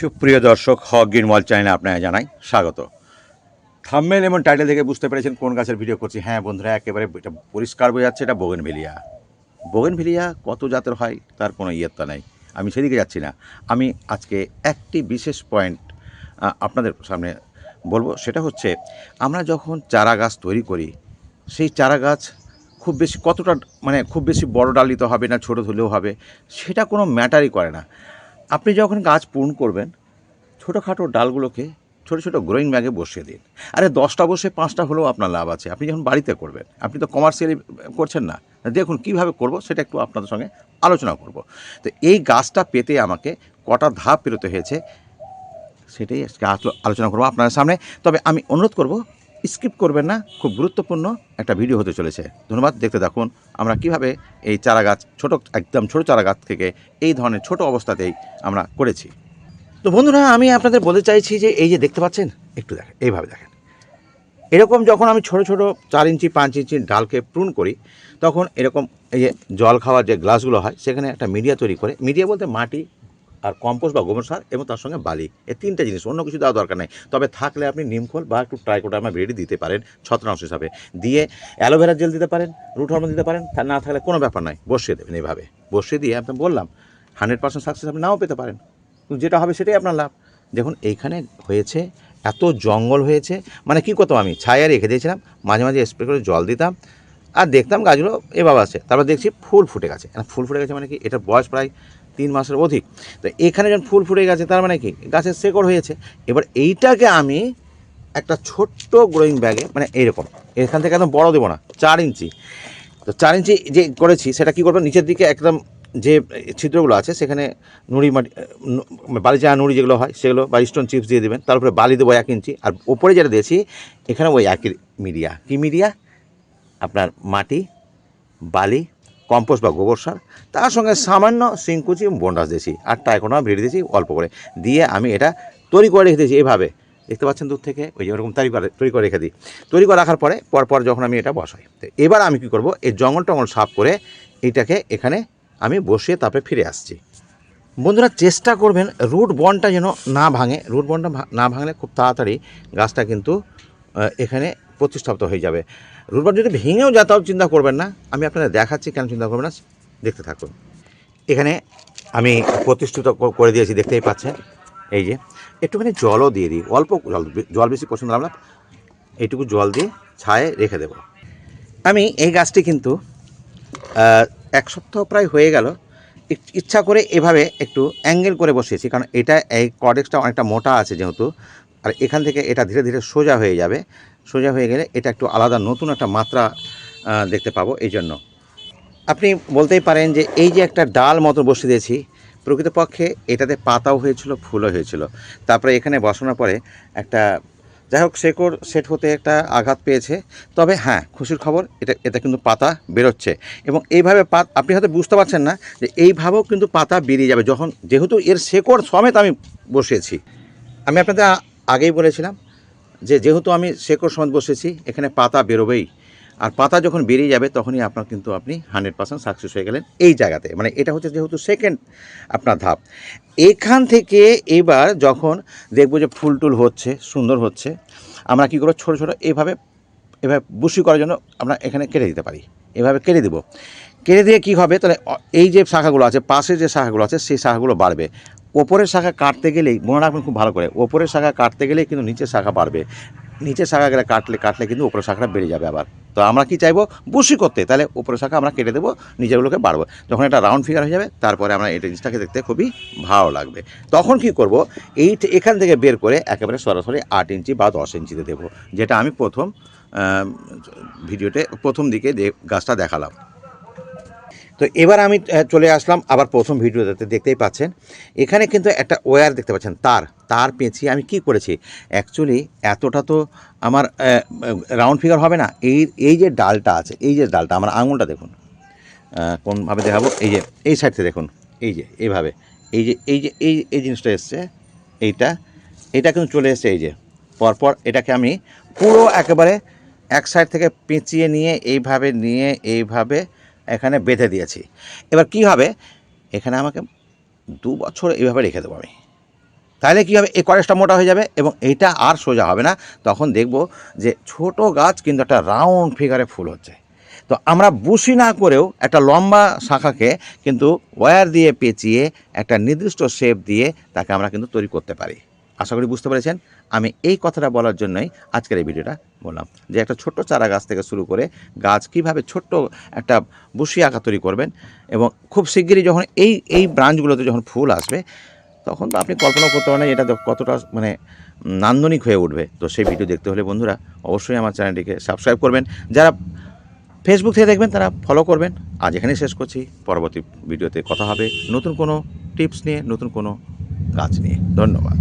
সুপ্রিয় দর্শক, হক গিনমল চ্যানেলে আপনাকে জানাই স্বাগত। থাম্বেল এবং টাইটেল দেখে বুঝতে পেরেছেন কোন গাছের ভিডিও করছি। হ্যাঁ বন্ধুরা, একেবারে এটা পরিষ্কার বোঝা যাচ্ছে, এটা বোগেনভেলিয়া। বোগেনভেলিয়া কত জাতের হয় তার কোনো ইয়ত্তা নেই। আমি সেদিকে যাচ্ছি না। আমি আজকে একটি বিশেষ পয়েন্ট আপনাদের সামনে বলব। সেটা হচ্ছে, আমরা যখন চারা গাছ তৈরি করি, সেই চারা গাছ খুব বেশি কতটা মানে খুব বেশি বড় ডালিত হবে না ছোটো ধরলেও হবে, সেটা কোনো ম্যাটারই করে না। আপনি যখন গাছ পূর্ণ করবেন, ছোটোখাটো ডালগুলোকে ছোটো ছোটো গ্রোয়িং ব্যাগে বসিয়ে দিন। আরে, দশটা বসে পাঁচটা হলেও আপনার লাভ আছে। আপনি যখন বাড়িতে করবেন, আপনি তো কমার্শিয়ালি করছেন না। দেখুন, কীভাবে করব সেটা একটু আপনাদের সঙ্গে আলোচনা করব। তো এই গাছটা পেতে আমাকে কটা ধাপ পেরোতে হয়েছে, সেটাই আজকে আলোচনা করব আপনার সামনে। তবে আমি অনুরোধ করব স্কিপ করবেন না, খুব গুরুত্বপূর্ণ একটা ভিডিও হতে চলেছে। ধন্যবাদ, দেখতে দেখুন আমরা কীভাবে এই চারা গাছ ছোটো, একদম ছোটো চারা গাছ থেকে এই ধরনের ছোট অবস্থাতেই আমরা করেছি। তো বন্ধুরা, আমি আপনাদের বলতে চাইছি যে এই যে দেখতে পাচ্ছেন, একটু দেখেন, এইভাবে দেখেন। এরকম যখন আমি ছোট ছোট চার ইঞ্চি, পাঁচ ইঞ্চি ডালকে প্রুন করি, তখন এরকম এই যে জল খাওয়ার যে গ্লাসগুলো হয়, সেখানে একটা মিডিয়া তৈরি করে, মিডিয়া বলতে মাটি আর কম্পোস্ট বা গোবর সার এবং তার সঙ্গে বালি এই তিনটা জিনিস, অন্য কিছু দেওয়ার দরকার নেই। তবে থাকলে আপনি নিমখোল বা একটু ট্রাইকোডার্মা বেরি দিতে পারেন ছত্রাংশ হিসাবে। দিয়ে অ্যালোভেরা জেল দিতে পারেন, রুট হরমোন দিতে পারেন না থাকলে কোনো ব্যাপার নয়, বসিয়ে দেবেন এইভাবে। বসিয়ে দিয়ে আপনি বললাম হান্ড্রেড পার্সেন্ট সাকসেস আপনি নাও পেতে পারেন। যেটা হবে সেটাই আপনার লাভ। দেখুন, এইখানে হয়েছে, এত জঙ্গল হয়েছে মানে কী করতাম আমি? ছায়া রেখে দিয়েছিলাম, মাঝে মাঝে স্প্রে করে জল দিতাম, আর দেখতাম গাছগুলো এভাবে আছে। তারপর দেখছি ফুল ফুটে গেছে। আর ফুল ফুটে গেছে মানে কি? এটার বয়স প্রায় তিন মাসের অধিক। তো এখানে যখন ফুল ফুটে গেছে, তার মানে কি? গাছের শেকড় হয়েছে। এবার এইটাকে আমি একটা ছোট্ট গ্রোয়িং ব্যাগে মানে এইরকম, এখান থেকে একদম বড় দেবো না, চার ইঞ্চি। তো চার ইঞ্চি যে করেছি, সেটা কী করব? নিচের দিকে একদম যে ছিদ্রগুলো আছে, সেখানে নুড়ি মাটি বালি চা নুড়ি যেগুলো হয়, সেগুলো বা স্টোন চিপস দিয়ে দেবেন। তারপরে বালি দেবো এক ইঞ্চি। আর ওপরে যেটা দিয়েছি, এখানে ওই একই মিডিয়া। কী মিডিয়া? আপনার মাটি, বালি কম্পোস্ট বা গোবর সার, তার সঙ্গে সামান্য সিংকুচি বন্ডাস দিয়েছি আর টাইকোনা ভিড়ে দিয়েছি অল্প করে। দিয়ে আমি এটা তৈরি করে রেখে দিয়েছি এভাবে। দেখতে পাচ্ছেন দূর থেকে? ওই যে ওরকম তৈরি করে তৈরি করে রেখে দিই। তৈরি করে রাখার পরে, পরপর যখন আমি এটা বসাই, তো এবার আমি কী করব? এই জঙ্গল টঙ্গল সাফ করে এটাকে এখানে আমি বসিয়ে তারপরে ফিরে আসছি। বন্ধুরা, চেষ্টা করবেন রুট বনটা যেন না ভাঙে। রুট বনটা না ভাঙলে খুব তাড়াতাড়ি গাছটা কিন্তু এখানে প্রতিস্থাপিত হয়ে যাবে। রুট বন যদি ভেঙেও যায়, তাও চিন্তা করবেন না। আমি আপনাদের দেখাচ্ছি, কেন চিন্তা করবেন না, দেখতে থাকুন। এখানে আমি প্রতিষ্ঠিত করে দিয়েছি, দেখতেই পাচ্ছেন। এই যে, একটুখানি জলও দিয়ে দিই, অল্প জল জল বেশি পছন্দ আমরা এইটুকু জল দিয়ে ছায়ে রেখে দেব। আমি এই গাছটি কিন্তু এক সপ্তাহ প্রায় হয়ে গেল। ইচ- ইচ্ছা করে এভাবে একটু অ্যাঙ্গেল করে বসিয়েছি, কারণ এটা এই কডেক্সটা অনেকটা মোটা আছে যেহেতু। আর এখান থেকে এটা ধীরে ধীরে সোজা হয়ে যাবে। সোজা হয়ে গেলে এটা একটু আলাদা, নতুন একটা মাত্রা দেখতে পাবো এই জন্য। আপনি বলতেই পারেন যে এই যে একটা ডাল মতো বসিয়ে দিয়েছি, প্রকৃতপক্ষে এটাতে পাতাও হয়েছিল, ফুলও হয়েছিল। তারপরে এখানে বসানোর পরে একটা, যাই হোক, শেকড় সেট হতে একটা আঘাত পেয়েছে। তবে হ্যাঁ খুশির খবর, এটা এটা কিন্তু পাতা বেরোচ্ছে। এবং এইভাবে পাত আপনি হয়তো বুঝতে পারছেন না যে এইভাবেও কিন্তু পাতা বেরিয়ে যাবে, যখন যেহেতু এর শেকড় সমেত আমি বসিয়েছি। আমি আপনাদের আগেই বলেছিলাম যে যেহেতু আমি শেকড় সমেত বসেছি, এখানে পাতা বেরোবেই। আর পাতা যখন বেরিয়ে যাবে, তখনই আপনার কিন্তু আপনি হান্ড্রেড পার্সেন্ট সাকসেস হয়ে গেলেন এই জায়গাতে। মানে এটা হচ্ছে যেহেতু সেকেন্ড আপনার ধাপ। এখান থেকে এবার যখন দেখব যে ফুল টুল হচ্ছে, সুন্দর হচ্ছে, আমরা কী করব? ছোটো ছোটো এভাবে এভাবে বুশি করার জন্য আমরা এখানে কেটে দিতে পারি। এভাবে কেটে দেবো। কেটে দিয়ে কী হবে? তাহলে, এই যে শাখাগুলো আছে পাশে যে শাখাগুলো আছে, সেই শাখাগুলো বাড়বে। ওপরের শাখা কাটতে গেলেই, মনে রাখবেন খুব ভালো করে, ওপরের শাখা কাটতে গেলেই কিন্তু নিচের শাখা বাড়বে। নিচের শাখা গেলে কাটলে কাটলে কিন্তু উপরের শাখাটা বেড়ে যাবে আবার। তো আমরা কি চাইব? বসি করতে। তাহলে উপরের শাখা আমরা কেটে দেবো নিচেগুলোকে বাড়বো। যখন এটা রাউন্ড ফিগার হয়ে যাবে, তারপরে আমরা এই জিনিসটাকে দেখতে খুবই ভালো লাগবে। তখন কি করব? এই এখান থেকে বের করে একেবারে সরাসরি আট ইঞ্চি বা দশ ইঞ্চিতে দেবো। যেটা আমি প্রথম ভিডিওতে প্রথম দিকে গাছটা দেখালাম। তো এবার আমি চলে আসলাম আবার প্রথম ভিডিওতে, দেখতেই পাচ্ছেন। এখানে কিন্তু একটা ওয়্যার দেখতে পাচ্ছেন, তার। তার পেঁচিয়ে আমি কি করেছি? অ্যাকচুয়ালি এতটা তো আমার রাউন্ড ফিগার হবে না। এই এই যে ডালটা আছে, এই যে ডালটা, আমার আঙুলটা দেখুন। কোনভাবে দেখাবো? এই যে, এই সাইড থেকে দেখুন। এই যে এইভাবে এই যে এই যে, এই এই জিনিসটা এসছে, এইটা। এটা কিন্তু চলে এসছে, এই যে। পরপর এটাকে আমি পুরো একেবারে এক সাইড থেকে পেঁচিয়ে নিয়ে, এইভাবে নিয়ে, এইভাবে এখানে বেঁধে দিয়েছি। এবার কি হবে? এখানে আমাকে দু বছর এইভাবে রেখে দেবো আমি। তাহলে কী হবে? এই কলেজটা মোটা হয়ে যাবে এবং এইটা আর সোজা হবে না। তখন দেখব যে ছোট গাছ কিন্তু একটা রাউন্ড ফিগারে ফুল হচ্ছে। তো আমরা বুশি না করেও একটা লম্বা শাখাকে কিন্তু ওয়্যার দিয়ে পেঁচিয়ে একটা নির্দিষ্ট শেপ দিয়ে তাকে আমরা কিন্তু তৈরি করতে পারি। আশা করি বুঝতে পেরেছেন? আমি এই কথাটা বলার জন্যই আজকের এই ভিডিওটা বললাম যে একটা ছোট্ট চারা গাছ থেকে শুরু করে গাছ কীভাবে ছোট্ট একটা বুশি আঁকা তৈরি করবেন এবং খুব শিগগিরই যখন এই এই ব্রাঞ্চগুলোতে যখন ফুল আসবে, তখন তো আপনি কল্পনা করতে পারেন এটা কতটা মানে নান্দনিক হয়ে উঠবে। তো সেই ভিডিও দেখতে হলে বন্ধুরা অবশ্যই আমার চ্যানেলটিকে সাবস্ক্রাইব করবেন। যারা ফেসবুক থেকে দেখবেন তারা ফলো করবেন। আজ এখানেই শেষ করছি। পরবর্তী ভিডিওতে কথা হবে নতুন কোনো টিপস নিয়ে, নতুন কোনো গাছ নিয়ে। ধন্যবাদ।